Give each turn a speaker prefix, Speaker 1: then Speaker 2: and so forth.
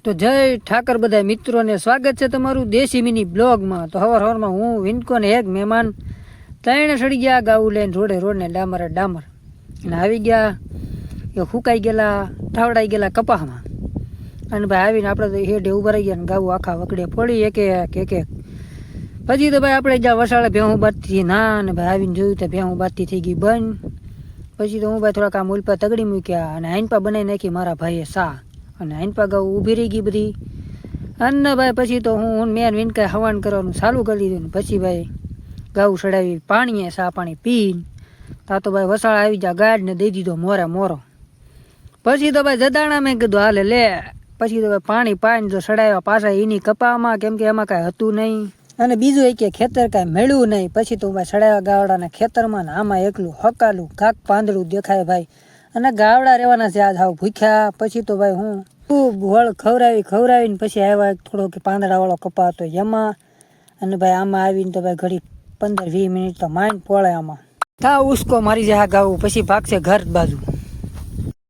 Speaker 1: તો જય ઠાકર બધા મિત્રોને સ્વાગત છે તમારું દેશી મિની બ્લોગમાં. તો હવાર હવારમાં હું વિનકોને એક મહેમાન ત્રણે સડી ગયા ગાવું લઈને રોડે, રોડને ડામરે, ડામર. અને આવી ગયા, એ ફૂંકાઈ ગયેલા, ઠાવડાઈ ગયેલા કપાહમાં. અને ભાઈ આવીને આપણે તો હેડે ઊભા રહી ગયા ને ગાવું આખા વકડે પડી એક એક એક. એક પછી તો ભાઈ આપણે જ્યાં વસાડે ભેહું બાતથી ના, અને ભાઈ આવીને જોયું તો ભેહું બાતથી થઈ ગઈ બંધ. પછી તો હું ભાઈ થોડાક આમ મૂલપા તગડી મૂક્યા અને આઈનપા બનાવી નાખી મારા ભાઈએ સા. અને આઈનપા ગાઉ ઊભી રહી ગઈ બધી. અને ભાઈ પછી તો હું મેન મેન વિનકાય હવાન કરવાનું ચાલુ કરી દીધું પછી ભાઈ ગાઉ ચડાવી પાણીએ, સા પાણી પીને, તા તો ભાઈ વસાળ આવી જા ગાડને દઈ દીધો મોરે મોરો. પછી તો ભાઈ જદાણા મેં કીધું, હાલે લે. પછી તો ભાઈ પાણી પાઈને તો સડાવ્યા પાછા એની કપામાં, કેમ કે એમાં કાંઈ હતું નહીં. અને બીજું એ કે ખેતર કાંઈ મળ્યું નહીં. પછી તો ભાઈ સડાવ્યા ગાવડાના ખેતરમાં ને આમાં એકલું હકાલું કાક પાંદડું દેખાય ભાઈ. અને ગાવડા રહેવાના છે આજ હાવ ભૂખ્યા. પછી તો ભાઈ હું ખૂબ વળ ખવડાવી, ખવડાવીને પછી આવ્યા થોડો કે પાંદડાવાળો કપા હતો એમાં. અને ભાઈ આમાં આવીને તો ભાઈ ઘડી પંદર વીસ મિનિટ તો માઇન્ડ પોળે આમાં. થા ઉસકો મારી જાય ગાવું, પછી ભાગશે ઘર બાજુ.